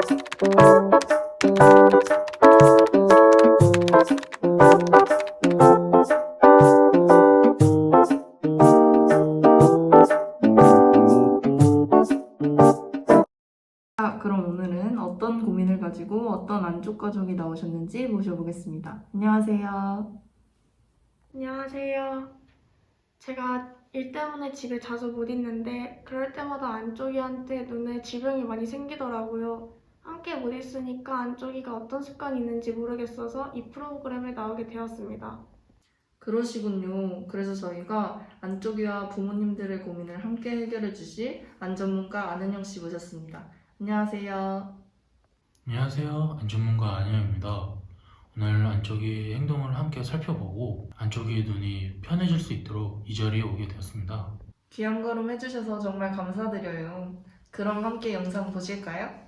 자, 그럼 오늘은 어떤 고민을 가지고 어떤 안쪽 가족이 나오셨는지 모셔보겠습니다. 안녕하세요. 안녕하세요. 제가 일 때문에 집에 자주 못 있는데 그럴 때마다 안쪽이한테 눈에 질병이 많이 생기더라고요. 함께 못 있으니까 안쪽이가 어떤 습관이 있는지 모르겠어서 이 프로그램에 나오게 되었습니다. 그러시군요. 그래서 저희가 안쪽이와 부모님들의 고민을 함께 해결해 주실 안전문가 안은영 씨 모셨습니다. 안녕하세요. 안녕하세요. 안전문가 안현입니다. 오늘 안쪽이 행동을 함께 살펴보고 안쪽이 눈이 편해질 수 있도록 이 자리에 오게 되었습니다. 귀한 걸음 해주셔서 정말 감사드려요. 그럼 함께 영상 보실까요?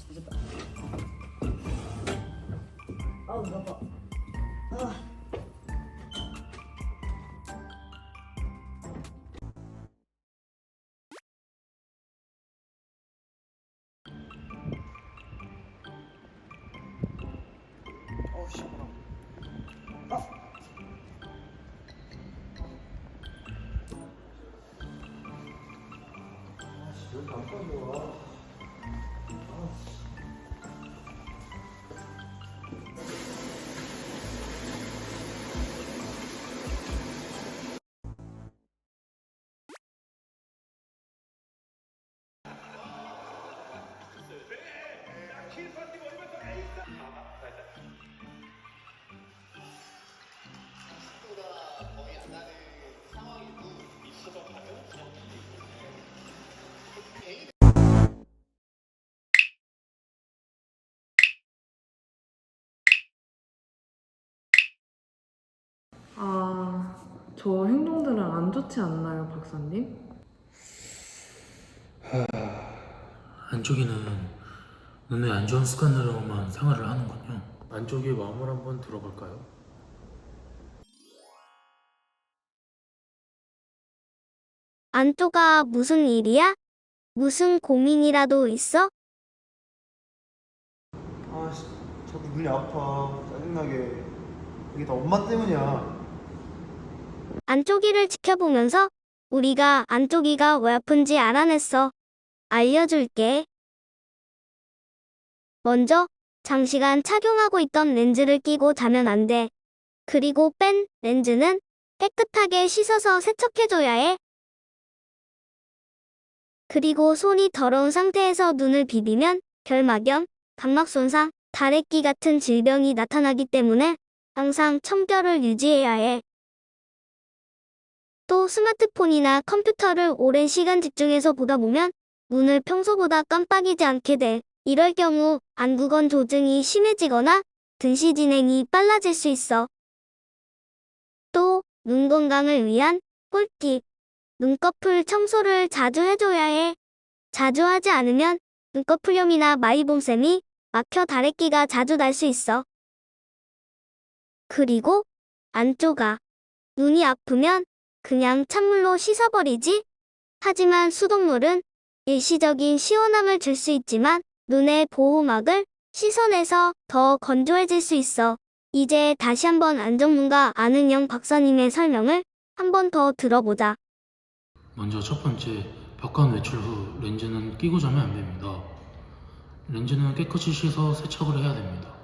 자야겠다. A few moments later. 아, 씨, 늦었다. 아우, 눈 아파. 아. 어우, 시원하. 아. 아, 저 행동들은 안 좋지 않나요, 박사님? 안쪽이는 눈에 안 좋은 습관으로만 생활을 하는군요. 안쪽의 마음을 한번 들어볼까요? 안토가 무슨 일이야? 무슨 고민이라도 있어? 아, 씨, 자꾸 눈이 아파. 짜증나게. 이게 다 엄마 때문이야. 안쪽이를 지켜보면서 우리가 안쪽이가 왜 아픈지 알아냈어. 알려줄게. 먼저 장시간 착용하고 있던 렌즈를 끼고 자면 안 돼. 그리고 뺀 렌즈는 깨끗하게 씻어서 세척해줘야 해. 그리고 손이 더러운 상태에서 눈을 비비면 결막염, 각막 손상, 다래끼 같은 질병이 나타나기 때문에 항상 청결을 유지해야 해. 또 스마트폰이나 컴퓨터를 오랜 시간 집중해서 보다 보면 눈을 평소보다 깜빡이지 않게 돼. 이럴 경우 안구건 조증이 심해지거나 근시 진행이 빨라질 수 있어. 또 눈 건강을 위한 꿀팁. 눈꺼풀 청소를 자주 해줘야 해. 자주 하지 않으면 눈꺼풀염이나 마이봄샘이 막혀 다래끼가 자주 날 수 있어. 그리고 안쪽아. 눈이 아프면 그냥 찬물로 씻어버리지. 하지만 수돗물은 일시적인 시원함을 줄 수 있지만 눈의 보호막을 씻어내서 더 건조해질 수 있어. 이제 다시 한번 안전문가 안은영 박사님의 설명을 한 번 더 들어보자. 먼저 첫 번째, 벽관 외출 후 렌즈는 끼고 자면 안 됩니다. 렌즈는 깨끗이 씻어 세척을 해야 됩니다.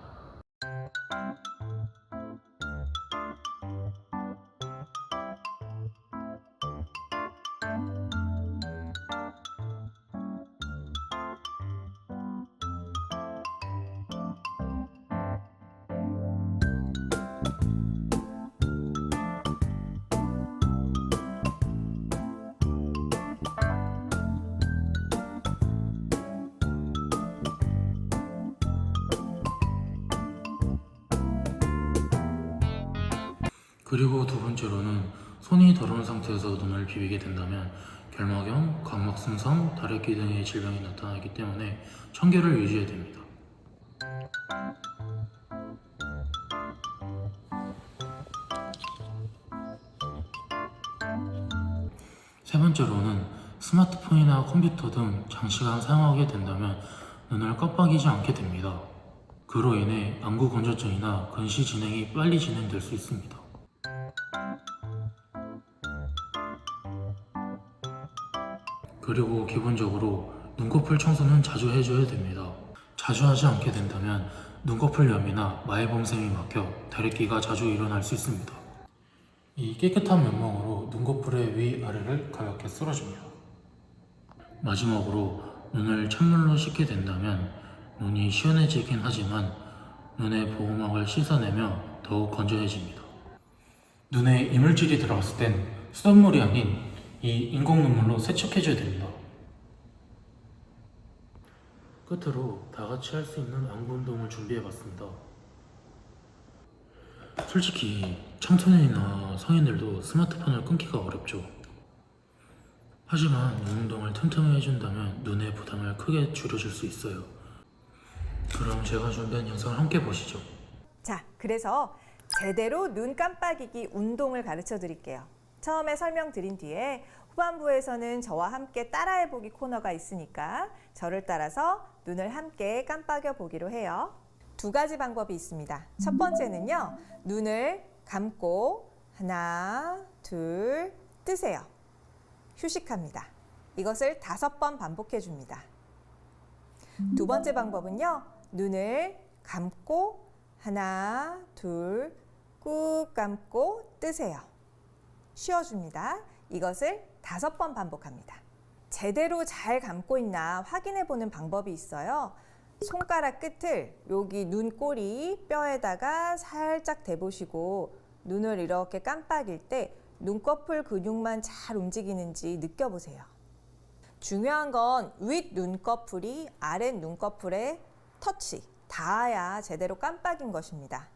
그리고 두 번째로는 손이 더러운 상태에서 눈을 비비게 된다면 결막염, 각막손상, 다래끼 등의 질병이 나타나기 때문에 청결을 유지해야 됩니다. 번째로는 스마트폰이나 컴퓨터 등 장시간 사용하게 된다면 눈을 깜빡이지 않게 됩니다. 그로 인해 안구 건조증이나 근시 진행이 빨리 진행될 수 있습니다. 그리고 기본적으로 눈꺼풀 청소는 자주 해줘야 됩니다. 자주 하지 않게 된다면 눈꺼풀 염이나 마해범샘이 막혀 다래끼가 자주 일어날 수 있습니다. 이 깨끗한 면봉으로 눈꺼풀의 위아래를 가볍게 쓸어줍니다. 마지막으로 눈을 찬물로 씻게 된다면 눈이 시원해지긴 하지만 눈의 보호막을 씻어내며 더욱 건조해집니다. 눈에 이물질이 들어갔을 땐 수돗물이 아닌 이 인공 눈물로 세척해줘야 됩니다. 끝으로 다 같이 할 수 있는 안구 운동을 준비해봤습니다. 솔직히 청소년이나 성인들도 스마트폰을 끊기가 어렵죠. 하지만 눈 운동을 틈틈이 해준다면 눈의 부담을 크게 줄여줄 수 있어요. 그럼 제가 준비한 영상을 함께 보시죠. 자, 그래서 제대로 눈 깜빡이기 운동을 가르쳐 드릴게요. 처음에 설명드린 뒤에 후반부에서는 저와 함께 따라해보기 코너가 있으니까 저를 따라서 눈을 함께 깜빡여 보기로 해요. 두 가지 방법이 있습니다. 첫 번째는요, 눈을 감고 하나, 둘, 뜨세요. 휴식합니다. 이것을 다섯 번 반복해 줍니다. 두 번째 방법은요, 눈을 감고 하나, 둘, 꾹 감고 뜨세요. 쉬어줍니다. 이것을 다섯 번 반복합니다. 제대로 잘 감고 있나 확인해 보는 방법이 있어요. 손가락 끝을 여기 눈꼬리 뼈에다가 살짝 대보시고 눈을 이렇게 깜빡일 때 눈꺼풀 근육만 잘 움직이는지 느껴보세요. 중요한 건 윗 눈꺼풀이 아랫 눈꺼풀에 터치, 닿아야 제대로 깜빡인 것입니다.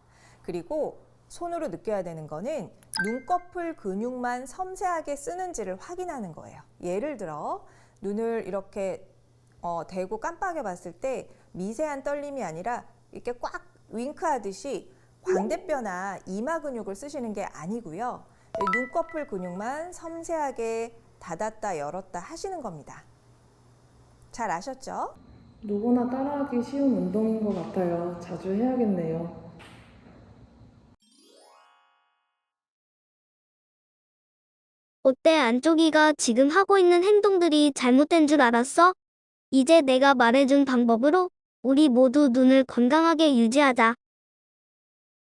그리고 손으로 느껴야 되는 거는 눈꺼풀 근육만 섬세하게 쓰는지를 확인하는 거예요. 예를 들어 눈을 이렇게 어, 대고 깜빡여 봤을 때 미세한 떨림이 아니라 이렇게 꽉 윙크하듯이 광대뼈나 이마 근육을 쓰시는 게 아니고요. 눈꺼풀 근육만 섬세하게 닫았다 열었다 하시는 겁니다. 잘 아셨죠? 누구나 따라하기 쉬운 운동인 것 같아요. 자주 해야겠네요. 어때 안쪽이가 지금 하고 있는 행동들이 잘못된 줄 알았어? 이제 내가 말해준 방법으로 우리 모두 눈을 건강하게 유지하자.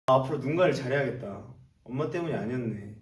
앞으로 눈 관리 잘해야겠다. 엄마 때문이 아니었네.